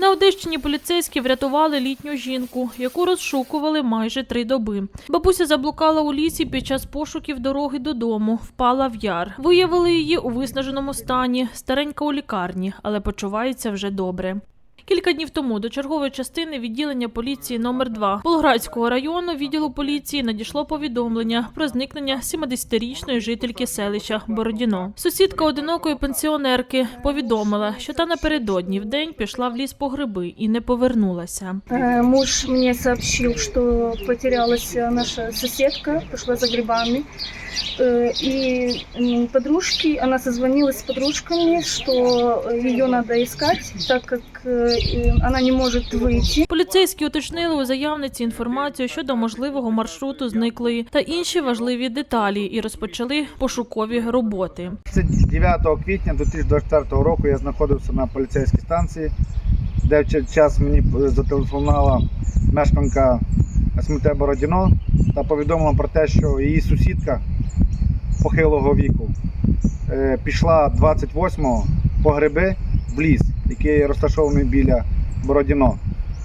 На Одещині поліцейські врятували літню жінку, яку розшукували майже три доби. Бабуся заблукала у лісі під час пошуків дороги додому, впала в яр. Виявили її у виснаженому стані, старенька у лікарні, але почувається вже добре. Кілька днів тому до чергової частини відділення поліції номер 2 Болградського району відділу поліції надійшло повідомлення про зникнення 70-річної жительки селища Бородіно. Сусідка одинокої пенсіонерки повідомила, що та напередодні в день пішла в ліс по гриби і не повернулася. Э, Муж сообщил, что потерялась э, наша соседка, пошла за грибами. Э, И м, подружки, она созвонилась с подружками, что ее надо искать, так как э, и она не может выйти. Поліцейські уточнили у заявниці інформацію щодо можливого маршруту зниклої та інші важливі деталі і розпочали пошукові роботи. 9 квітня 2024 року я знаходився на поліцейській станції, де в цей час мені зателефонувала мешканка СМТ Бородіно та повідомила про те, що її сусідка похилого віку е, пішла 28-го по гриби в ліс, який розташований біля Бородіно,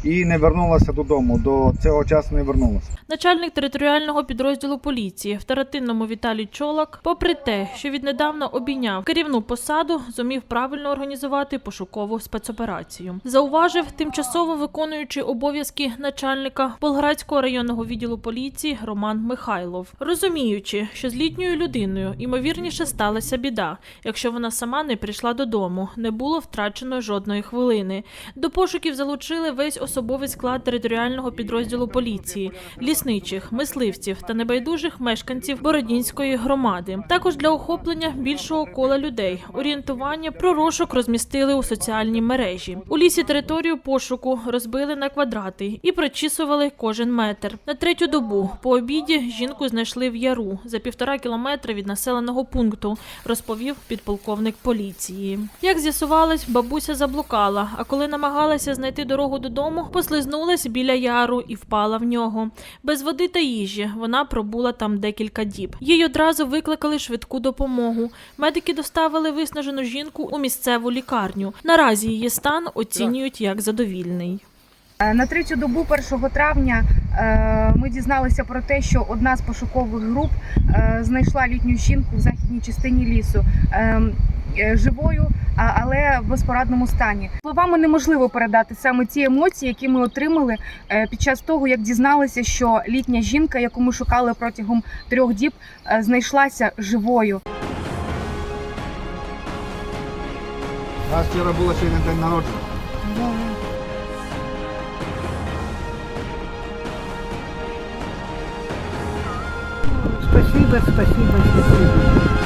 і не вернулася додому. До цього часу не вернулася. Начальник територіального підрозділу поліції в Таратинному Віталій Чолак, попри те, що віднедавна обійняв керівну посаду, зумів правильно організувати пошукову спецоперацію. Зауважив тимчасово виконуючий обов'язки начальника Болградського районного відділу поліції Роман Михайлов, розуміючи, що з літньою людиною ймовірніше сталася біда, якщо вона сама не прийшла додому, не було втрачено жодної хвилини. До пошуків залучили весь особовий склад територіального підрозділу поліції, лісничих, мисливців та небайдужих мешканців Бородінської громади. Також для охоплення більшого кола людей орієнтування про розшук розмістили у соціальній мережі. У лісі територію пошуку розбили на квадрати і прочісували кожен метр. На третю добу по обіді жінку знайшли в яру за півтора кілометри від населеного пункту, розповів підполковник поліції. Як з'ясувалось, бабуся заблукала, а коли намагалася знайти дорогу додому, послизнулась біля яру і впала в нього. Без води та їжі вона пробула там декілька діб. Їй одразу викликали швидку допомогу. Медики доставили виснажену жінку у місцеву лікарню. Наразі її стан оцінюють як задовільний. Е, На третю добу 1 травня е, ми дізналися про те, що одна з пошукових груп е, знайшла літню жінку в західній частині лісу е, е, живою, але в безпорадному стані. Словами неможливо передати саме ті емоції, які ми отримали е, під час того, як дізналися, що літня жінка, яку ми шукали протягом трьох діб, е, знайшлася живою. У нас вчора було сьогодні день народження. Спасибо, спасибо, спасибо.